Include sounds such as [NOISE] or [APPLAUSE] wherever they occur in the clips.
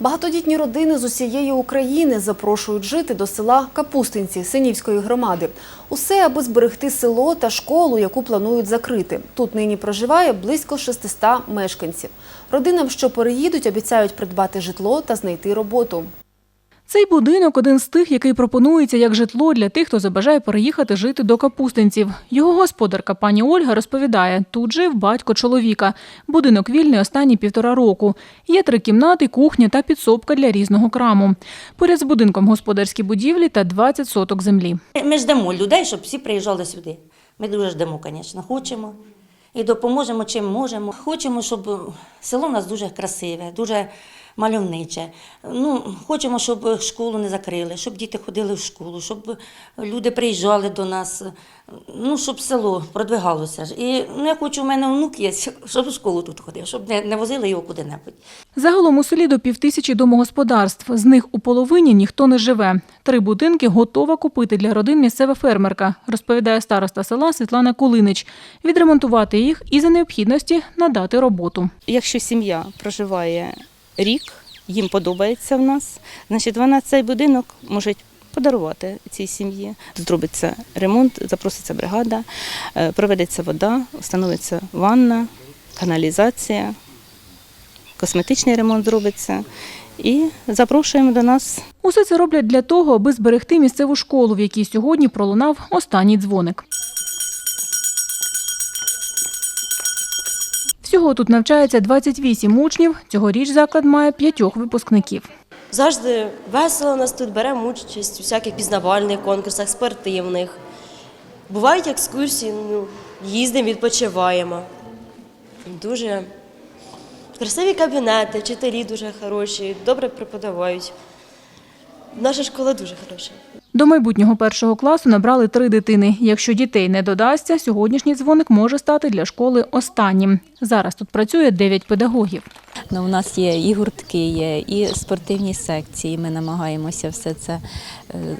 Багатодітні родини з усієї України запрошують жити до села Капустинці Синівської громади. Усе, аби зберегти село та школу, яку планують закрити. Тут нині проживає близько 600 мешканців. Родинам, що переїдуть, обіцяють придбати житло та знайти роботу. Цей будинок один з тих, який пропонується як житло для тих, хто забажає переїхати жити до капустинців. Його господарка пані Ольга розповідає, тут жив батько чоловіка. Будинок вільний останні півтора року. Є три кімнати, кухня та підсобка для різного краму. Поряд з будинком господарські будівлі та 20 соток землі. Ми ждемо людей, щоб всі приїжджали сюди. Ми дуже ждемо, звісно, хочемо і допоможемо чим можемо. Хочемо, щоб село у нас дуже красиве, дуже мальовниче. Ну, хочемо, щоб школу не закрили, щоб діти ходили в школу, щоб люди приїжджали до нас, ну, щоб село продвигалося. І ну, я хочу, у мене внук є, [LAUGHS] щоб в школу тут ходив, щоб не, не возили його куди-небудь. Загалом у селі до півтисячі домогосподарств. З них у половині ніхто не живе. Три будинки готова купити для родин місцева фермерка, розповідає староста села Світлана Кулинич. Відремонтувати їх і за необхідності надати роботу. Якщо сім'я проживає рік, їм подобається в нас, значить вона цей будинок може подарувати цій сім'ї. Зробиться ремонт, запроситься бригада, е, проведеться вода, встановиться ванна, каналізація, косметичний ремонт зробиться. І запрошуємо до нас Усе це роблять для того, аби зберегти місцеву школу, в якій сьогодні пролунав останній дзвоник. Всього тут навчається 28 учнів. Цьогоріч заклад має п'ятьох випускників. Завжди весело нас тут беремо участь у всяких пізнавальних конкурсах, спортивних. Бувають екскурсії, ну, їздимо, відпочиваємо. Дуже красиві кабінети, вчителі дуже хороші, добре преподавають. Наша школа дуже хороша. До майбутнього першого класу набрали три дитини. Якщо дітей не додасться, сьогоднішній дзвоник може стати для школи останнім. Зараз тут працює 9 педагогів. Ну, у нас є і гуртки, є, і спортивні секції. Ми намагаємося все це е,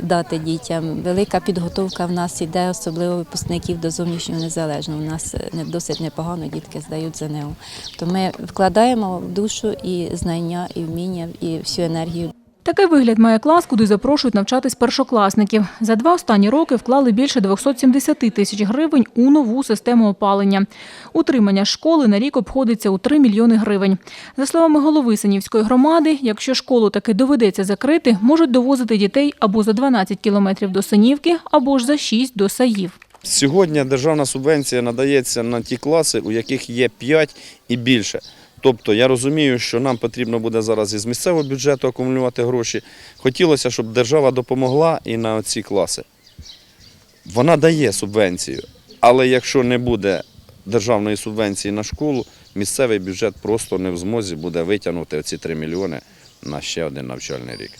дати дітям. Велика підготовка в нас іде, особливо випускників до зовнішнього незалежного. У нас е, досить непогано дітки здають ЗНО. То ми вкладаємо в душу і знання, і вміння, і всю енергію. Такий вигляд має клас, куди запрошують навчатись першокласників. За два останні роки вклали більше 270 тисяч гривень у нову систему опалення. Утримання школи на рік обходиться у 3 мільйони гривень. За словами голови Синівської громади, якщо школу таки доведеться закрити, можуть довозити дітей або за 12 кілометрів до Синівки, або ж за 6 до Саїв. Сьогодні державна субвенція надається на ті класи, у яких є 5 і більше. Тобто я розумію, що нам потрібно буде зараз із місцевого бюджету акумулювати гроші. Хотілося, щоб держава допомогла і на ці класи. Вона дає субвенцію, але якщо не буде державної субвенції на школу, місцевий бюджет просто не в змозі буде витягнути ці 3 мільйони на ще один навчальний рік.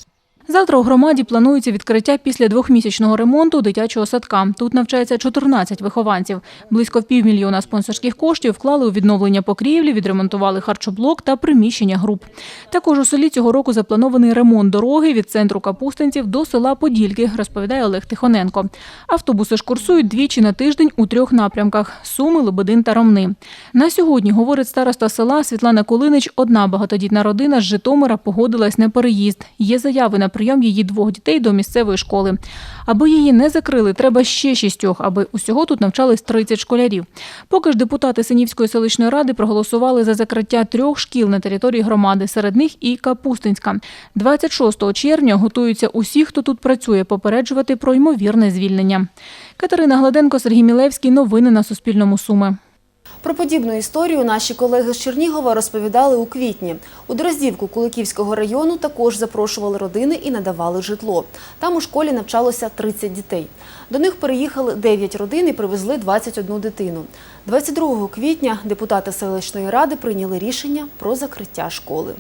Завтра у громаді планується відкриття після двохмісячного ремонту дитячого садка. Тут навчається 14 вихованців. Близько півмільйона спонсорських коштів вклали у відновлення покрівлі, відремонтували харчоблок та приміщення груп. Також у селі цього року запланований ремонт дороги від центру Капустинців до села Подільки, розповідає Олег Тихоненко. Автобуси ж курсують двічі на тиждень у трьох напрямках – Суми, Лебедин та Ромни. На сьогодні, говорить староста села Світлана Кулинич, одна багатодітна родина з Житомира погодилась на переїзд. Є заяви на прийом її двох дітей до місцевої школи. Аби її не закрили, треба ще шістьох, аби усього тут навчались 30 школярів. Поки ж депутати Синівської селищної ради проголосували за закриття трьох шкіл на території громади, серед них і Капустинська. 26 червня готуються усі, хто тут працює, попереджувати про ймовірне звільнення. Катерина Гладенко, Сергій Мілевський. Новини на Суспільному. Суми. Про подібну історію наші колеги з Чернігова розповідали у квітні. У Дроздівку Куликівського району також запрошували родини і надавали житло. Там у школі навчалося 30 дітей. До них переїхали 9 родин і привезли 21 дитину. 22 квітня депутати селищної ради прийняли рішення про закриття школи.